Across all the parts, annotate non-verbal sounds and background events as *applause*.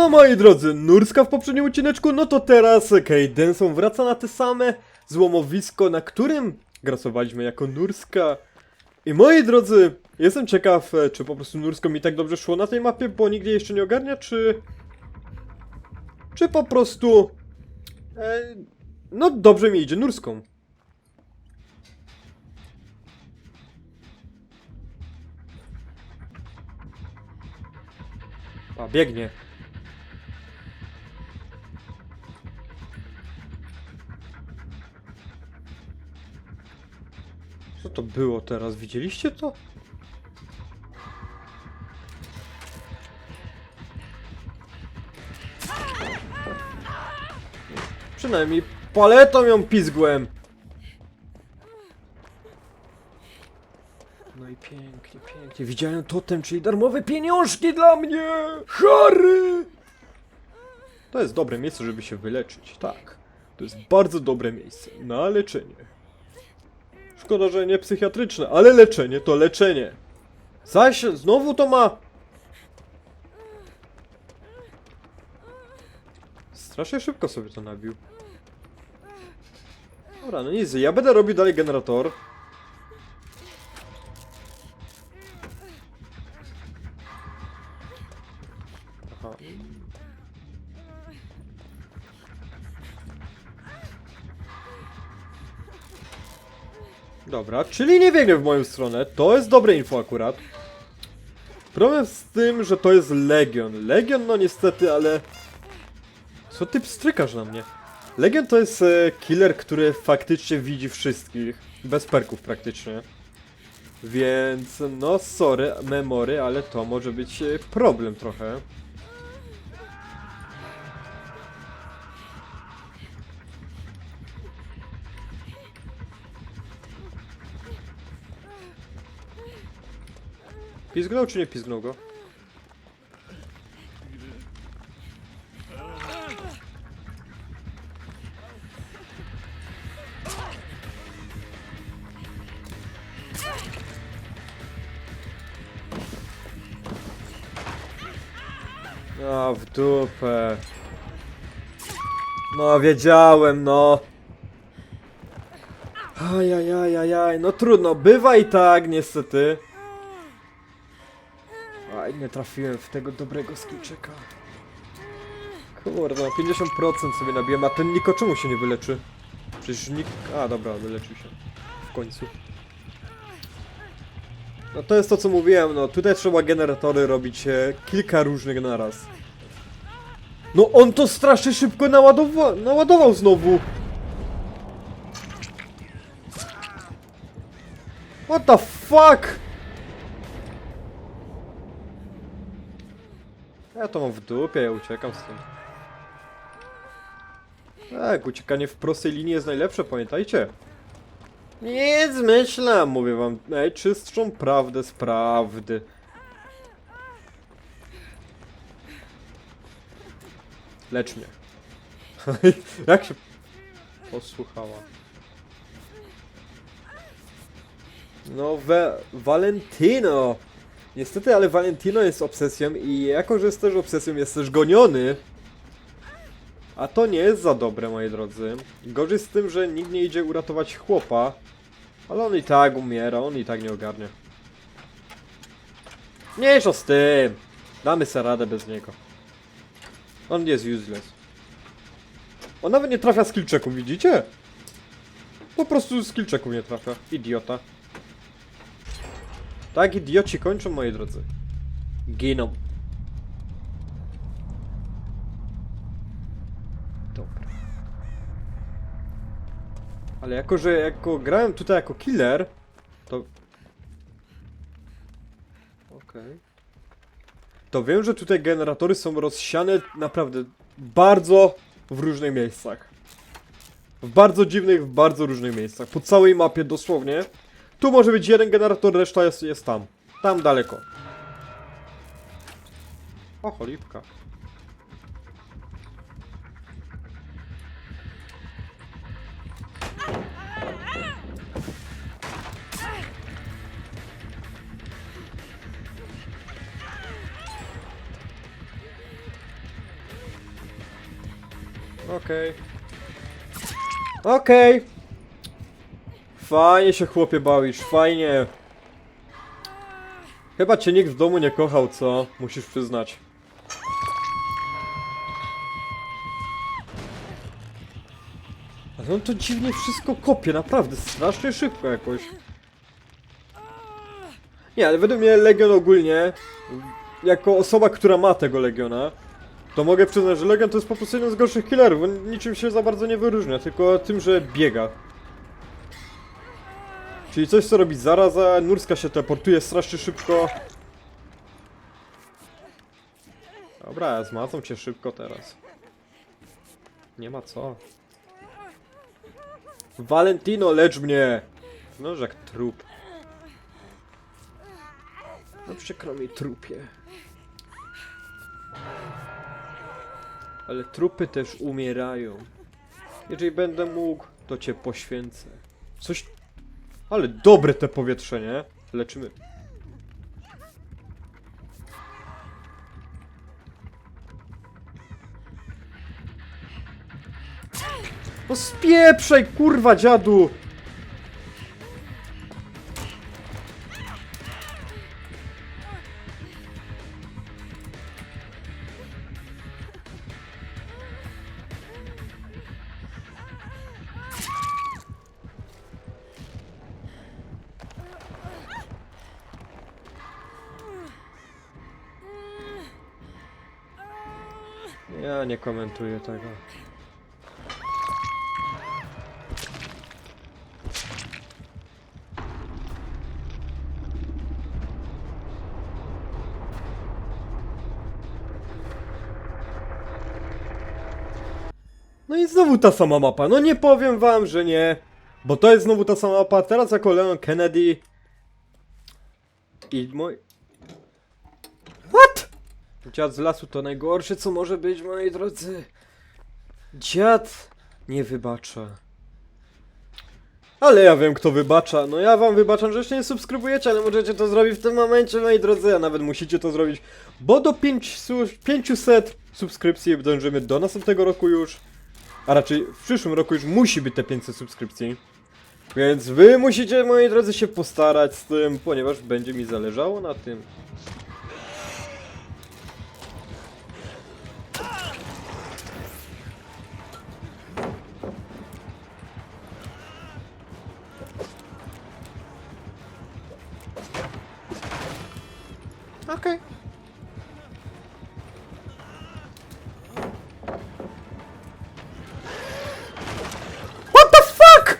No moi drodzy, Nurska w poprzednim odcineczku, no to teraz Keidenson wraca na te same złomowisko, na którym grasowaliśmy jako Nurska. I moi drodzy, jestem ciekaw, e, czy po prostu Nursko mi tak dobrze szło na tej mapie, bo nigdy jeszcze nie ogarnia, czy... Czy po prostu... E, no dobrze mi idzie Nurską. A, biegnie. Co to było teraz? Widzieliście to? Przynajmniej paletą ją pizgłem. No i pięknie, pięknie. Widziałem totem, czyli darmowe pieniążki dla mnie! Harry! To jest dobre miejsce, żeby się wyleczyć, tak. To jest bardzo dobre miejsce na leczenie. Szkoda, że nie psychiatryczne, ale leczenie to leczenie. Zaś znowu to ma... Strasznie szybko sobie to nabił. Dobra, no nic, ja będę robił dalej generator. Dobra, czyli nie biegnie w moją stronę. To jest dobre info akurat. Problem z tym, że to jest Legion. Legion, no niestety, ale... Co ty pstrykasz na mnie? Legion to jest e, killer, który faktycznie widzi wszystkich. Bez perków praktycznie. Więc, no sorry, memory, ale to może być e, problem trochę. Pizgnął czy nie pizgnął go? A w dupę. No wiedziałem, no. Ajajajajaj, no trudno, bywa i tak niestety. Nie trafiłem w tego dobrego skillczeka. Kurde, no 50% sobie nabiłem, a ten Niko czemu się nie wyleczy? Przecież Nik... A, dobra, wyleczył się. W końcu. No to jest to, co mówiłem, no tutaj trzeba generatory robić e, kilka różnych naraz. No on to strasznie szybko naładowa naładował znowu! What the fuck? Ja to mam w dupie, ja uciekam stąd. Tak, uciekanie w prostej linii jest najlepsze, pamiętajcie. Nie zmyślam, mówię wam najczystszą prawdę z prawdy. Lecz mnie. *laughs* Jak się posłuchała. No, we Valentino! Niestety, ale Valentino jest obsesją i jako, że jest też obsesją, jest też goniony. A to nie jest za dobre, moi drodzy. Gorzej z tym, że nikt nie idzie uratować chłopa. Ale on i tak umiera, on i tak nie ogarnia. Mniejsza z tym! Damy sobie radę bez niego. On jest useless. On nawet nie trafia skill checków, widzicie? Po prostu skill checków nie trafia. Idiota. Tak, idioci kończą, moi drodzy. Giną. Dobra. Ale jako, że jako grałem tutaj jako killer, to... Okej. To wiem, że tutaj generatory są rozsiane naprawdę bardzo w różnych miejscach. W bardzo dziwnych, w bardzo różnych miejscach. Po całej mapie dosłownie. Tu może być jeden generator, reszta jest, jest tam. Tam daleko. O, cholipka. Okej. Okej. Fajnie się chłopie bawisz, fajnie. Chyba cię nikt w domu nie kochał, co? Musisz przyznać. Ale on to dziwnie wszystko kopie, naprawdę, strasznie szybko jakoś. Nie, ale według mnie Legion ogólnie, jako osoba, która ma tego Legiona, to mogę przyznać, że Legion to jest po prostu jeden z gorszych killerów. On niczym się za bardzo nie wyróżnia, tylko tym, że biega. Czyli coś, co robi zaraza, Nurska się teleportuje strasznie szybko. Dobra, zmacą cię szybko teraz. Nie ma co. Valentino, lecz mnie! No, jak trup. No przykro mi trupie. Ale trupy też umierają. Jeżeli będę mógł, to cię poświęcę. Coś... Ale dobre te powietrze, nie? Leczymy. No spieprzaj, kurwa dziadu! Nie komentuję tego. No i znowu ta sama mapa. No nie powiem wam, że nie. Bo to jest znowu ta sama mapa. Teraz jako Leon Kennedy. I mój... Dziad z lasu to najgorsze, co może być, moi drodzy. Dziad nie wybacza. Ale ja wiem, kto wybacza. No ja wam wybaczam, że jeszcze nie subskrybujecie, ale możecie to zrobić w tym momencie, moi drodzy, a nawet musicie to zrobić, bo do 500 500 subskrypcji dążymy do następnego roku już. A raczej w przyszłym roku już musi być te 500 subskrypcji. Więc wy musicie, moi drodzy, się postarać z tym, ponieważ będzie mi zależało na tym. Okej. What the fuck?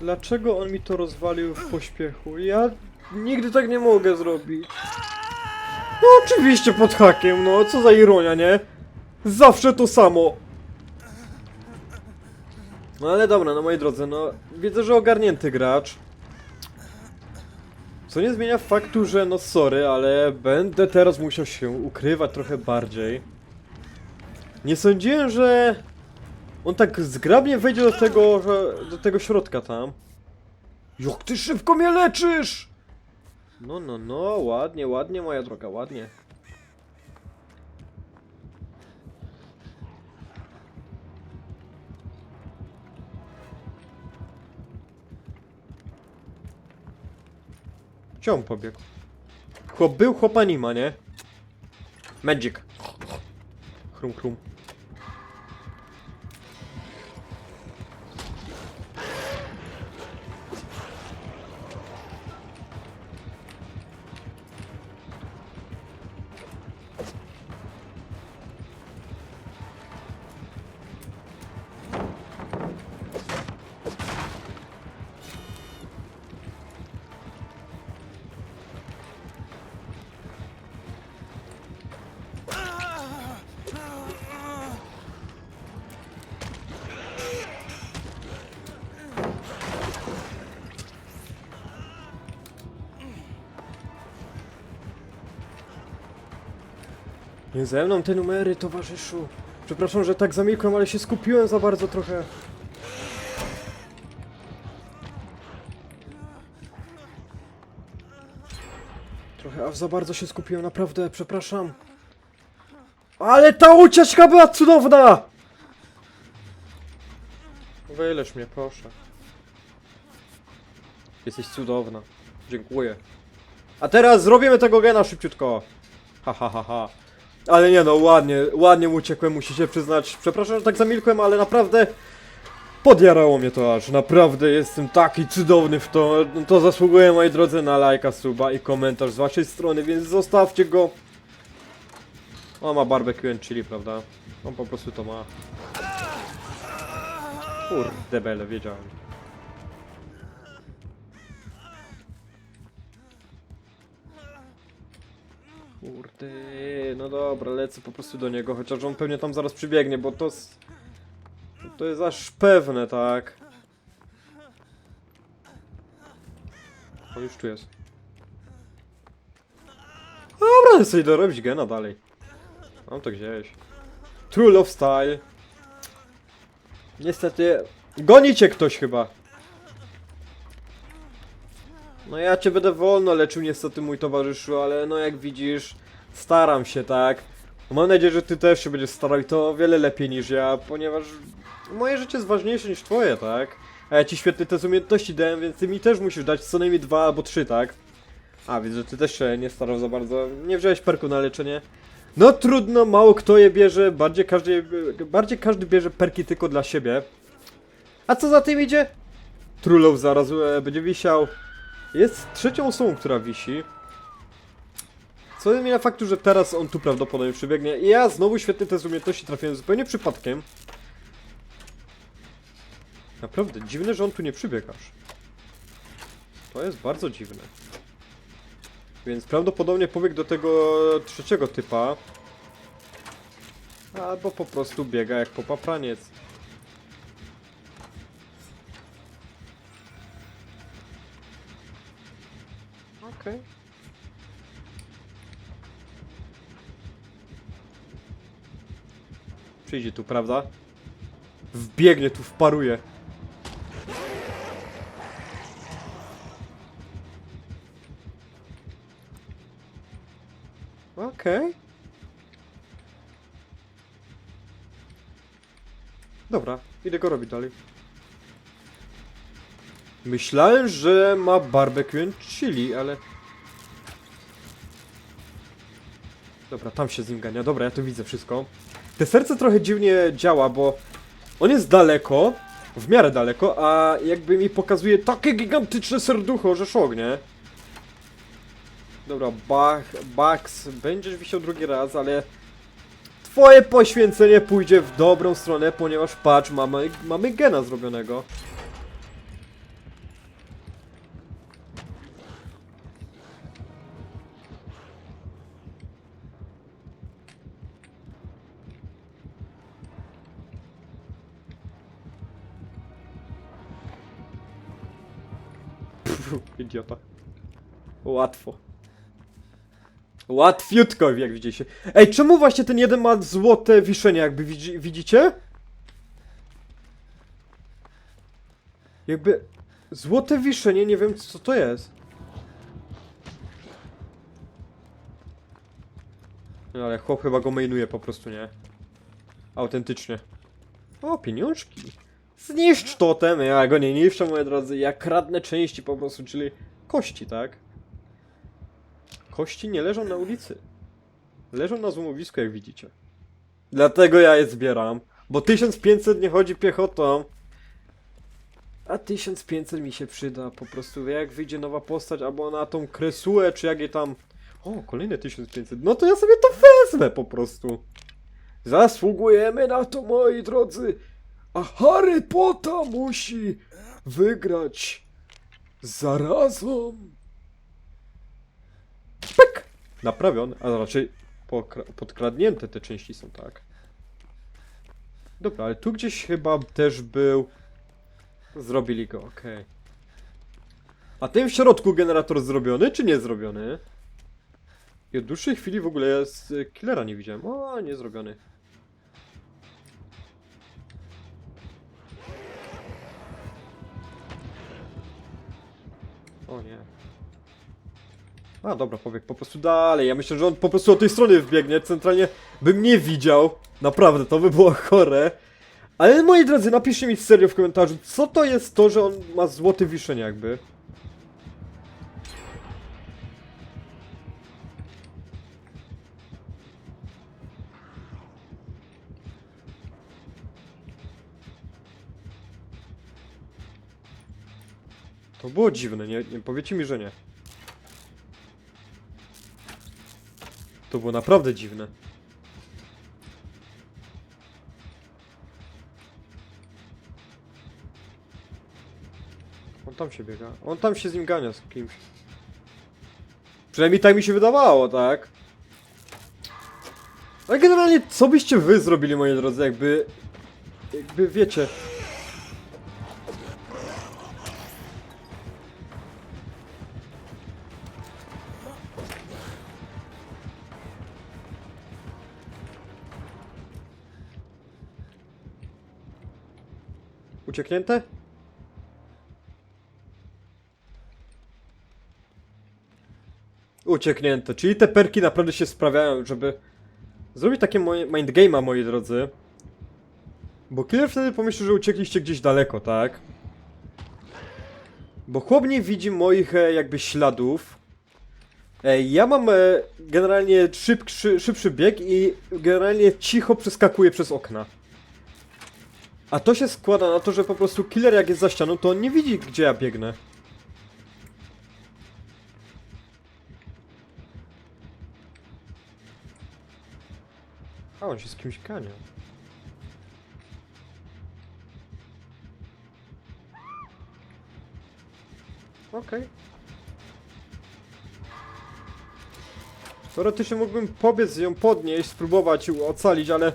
Dlaczego on mi to rozwalił w pośpiechu? Ja nigdy tak nie mogę zrobić. No oczywiście pod hakiem, no co za ironia, nie? Zawsze to samo. No ale dobra, no moi drodzy, no widzę, że ogarnięty gracz. Co nie zmienia faktu, że no sorry, ale będę teraz musiał się ukrywać trochę bardziej. Nie sądziłem, że on tak zgrabnie wejdzie do tego, do tego środka tam. Jak ty szybko mnie leczysz! No, no, no, ładnie, ładnie, moja droga, ładnie. Gdzie on pobiegł? Chłop był, chłopa nie nie? Magic. Chrum, chrum. Nie ze mną te numery, towarzyszu. Przepraszam, że tak zamilkłem, ale się skupiłem za bardzo trochę. Trochę aż za bardzo się skupiłem, naprawdę, przepraszam. Ale ta ucieczka była cudowna! Wylecz mnie, proszę. Jesteś cudowna. Dziękuję. A teraz zrobimy tego gena szybciutko. Ha ha ha ha. Ale nie no, ładnie, ładnie uciekłem, musicie przyznać. Przepraszam, że tak zamilkłem, ale naprawdę podjarało mnie to aż. Naprawdę jestem taki cudowny w to. To zasługuję, moi drodzy, na lajka, suba i komentarz z waszej strony, więc zostawcie go. On ma barbecue and chili, prawda? On po prostu to ma. Kurde bele, wiedziałem. Kurde, no dobra, lecę po prostu do niego, chociaż on pewnie tam zaraz przybiegnie, bo to... To jest aż pewne, tak? On już tu jest. Dobra, sobie dorobić gena dalej. Mam to gdzieś. True Love Style. Niestety, gonicie ktoś chyba. No ja cię będę wolno leczył niestety mój towarzyszu, ale no jak widzisz, staram się, tak? Mam nadzieję, że ty też się będziesz starał i to o wiele lepiej niż ja, ponieważ moje życie jest ważniejsze niż twoje, tak? A ja ci świetne te umiejętności dałem, więc ty mi też musisz dać co najmniej dwa albo trzy, tak? A, widzę, że ty też się nie starał za bardzo, nie wziąłeś perku na leczenie. No trudno, mało kto je bierze, bardziej każdy, bardziej każdy bierze perki tylko dla siebie. A co za tym idzie? Trulow zaraz e, będzie wisiał. Jest trzecią osobą, która wisi. Co zmienia faktu, że teraz on tu prawdopodobnie przybiegnie. I ja znowu świetnie te umiejętności trafiłem zupełnie przypadkiem. Naprawdę, dziwne, że on tu nie przybiegasz. To jest bardzo dziwne. Więc prawdopodobnie pobiegł do tego trzeciego typa. Albo po prostu biega jak popapraniec. Okej. Przyjdzie tu, prawda? Wbiegnie tu, wparuje. Okej. Dobra, idę go robić dalej. Myślałem, że ma barbecue chili, ale... Dobra, tam się z nim gania. Dobra, ja tu widzę wszystko. Te serce trochę dziwnie działa, bo on jest daleko, w miarę daleko, a jakby mi pokazuje takie gigantyczne serducho, że szok, nie? Dobra, Bach, Bax, będziesz wisiał drugi raz, ale twoje poświęcenie pójdzie w dobrą stronę, ponieważ patrz, mamy, mamy gena zrobionego. Idiota. Łatwo. Łatwiutko, jak widzicie. Ej, czemu właśnie ten jeden ma złote wiszenie, jakby widzi, widzicie? Jakby... Złote wiszenie, nie wiem co to jest. No ale chłop chyba go mainuje po prostu, nie? Autentycznie. O, pieniążki. Zniszcz totem, ja go nie niszczę, moi drodzy. Ja kradnę części po prostu, czyli kości, tak? Kości nie leżą na ulicy. Leżą na złomowisku, jak widzicie. Dlatego ja je zbieram. Bo 1500 nie chodzi piechotą. A 1500 mi się przyda po prostu. Jak wyjdzie nowa postać, albo na tą kresułę, czy jak je tam. O, kolejne 1500. No to ja sobie to wezmę po prostu. Zasługujemy na to, moi drodzy. A Harry Potter musi wygrać zarazą. Pyk! Naprawiony, a raczej podkradnięte te części są, tak? Dobra, ale tu gdzieś chyba też był... Zrobili go, okej. A ten w środku generator zrobiony, czy nie zrobiony? I od dłuższej chwili w ogóle z killera nie widziałem. O, nie zrobiony. O nie. A, dobra, pobiegł po prostu dalej. Ja myślę, że on po prostu od tej strony wbiegnie. Centralnie bym nie widział. Naprawdę, to by było chore. Ale moi drodzy, napiszcie mi serio w komentarzu, co to jest to, że on ma złoty wiszeń jakby. To było dziwne, nie, nie powiecie mi, że nie. To było naprawdę dziwne. On tam się biega. On tam się z nim gania z kimś. Przynajmniej tak mi się wydawało, tak? Ale generalnie, co byście wy zrobili, moi drodzy, jakby... Jakby, wiecie... Ucieknięte? Ucieknięte, czyli te perki naprawdę się sprawiają, żeby zrobić takie mindgame'a, moi drodzy. Bo killer wtedy pomyśli, że uciekliście gdzieś daleko, tak? Bo chłop nie widzi moich e, jakby śladów. E, ja mam e, generalnie szyb, szy, szybszy bieg i generalnie cicho przeskakuję przez okna. A to się składa na to, że po prostu killer jak jest za ścianą, to on nie widzi gdzie ja biegnę. A on się z kimś gania. Okej. Teoretycznie mógłbym pobiec ją podnieść, spróbować ją ocalić, ale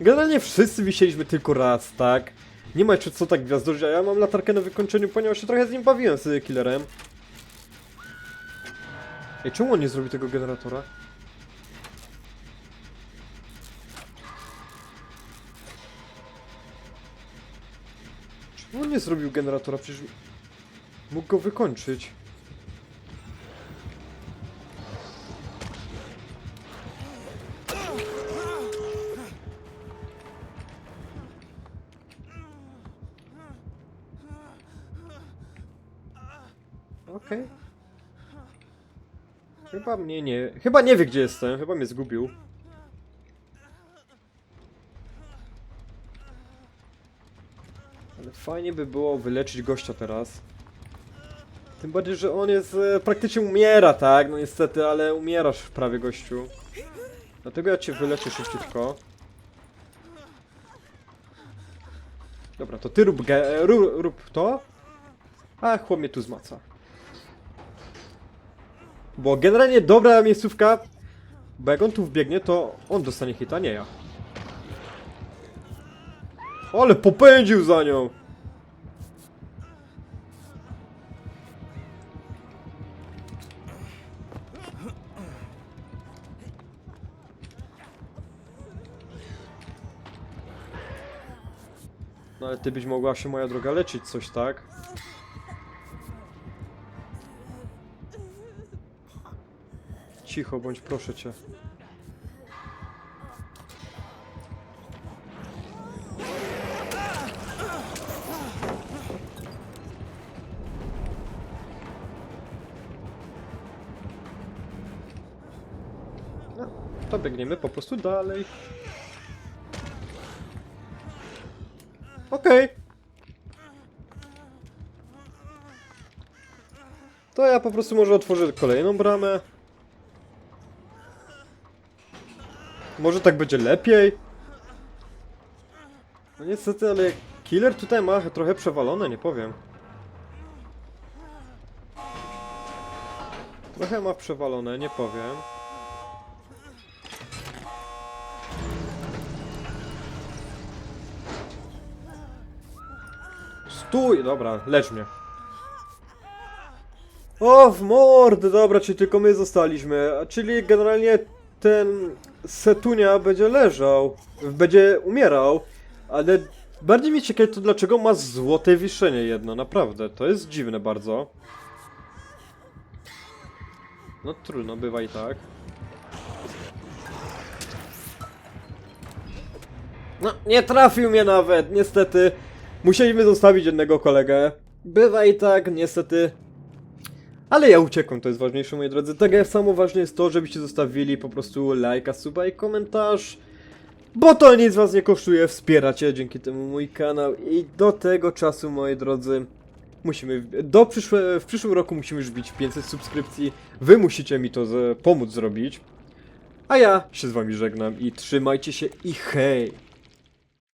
generalnie wszyscy wisieliśmy tylko raz, tak? Nie ma jeszcze co tak gwiazdorzyć, a ja mam latarkę na wykończeniu, ponieważ się trochę z nim bawiłem z killerem. Ej, czemu on nie zrobi tego generatora? Czemu on nie zrobił generatora? Przecież mógł go wykończyć. Chyba mnie nie... Chyba nie wie gdzie jestem, chyba mnie zgubił. Ale fajnie by było wyleczyć gościa teraz. Tym bardziej, że on jest... E, praktycznie umiera, tak? No niestety, ale umierasz prawie gościu. Dlatego ja cię wyleczę szybciutko. Dobra, to ty rób, ge- e, rób, rób to. A chłop mnie tu zmaca. Bo generalnie dobra miejscówka, bo jak on tu wbiegnie, to on dostanie hita, nie ja. Ale popędził za nią! No ale ty byś mogła się, moja droga, leczyć coś, tak? Cicho bądź, proszę cię. No, to biegniemy po prostu dalej. Okej. To ja po prostu może otworzę kolejną bramę. Może tak będzie lepiej? No niestety, ale killer tutaj ma trochę przewalone, nie powiem. Trochę ma przewalone, nie powiem. Stój! Dobra, lecz mnie. O, w mord! Dobra, czyli tylko my zostaliśmy. Czyli generalnie ten Setunia będzie leżał, będzie umierał, ale bardziej mnie ciekawi to dlaczego ma złote wiszenie jedno, naprawdę, to jest dziwne bardzo. No trudno, bywa i tak. No, nie trafił mnie nawet, niestety. Musieliśmy zostawić jednego kolegę. Bywa i tak, niestety. Ale ja uciekłem, to jest ważniejsze, moi drodzy. Tak jak samo ważne jest to, żebyście zostawili po prostu lajka, suba i komentarz. Bo to nic was nie kosztuje, wspieracie dzięki temu mój kanał. I do tego czasu, moi drodzy, musimy, do przyszłe, w przyszłym roku musimy już wbić 500 subskrypcji. Wy musicie mi to z, pomóc zrobić. A ja się z wami żegnam i trzymajcie się i hej!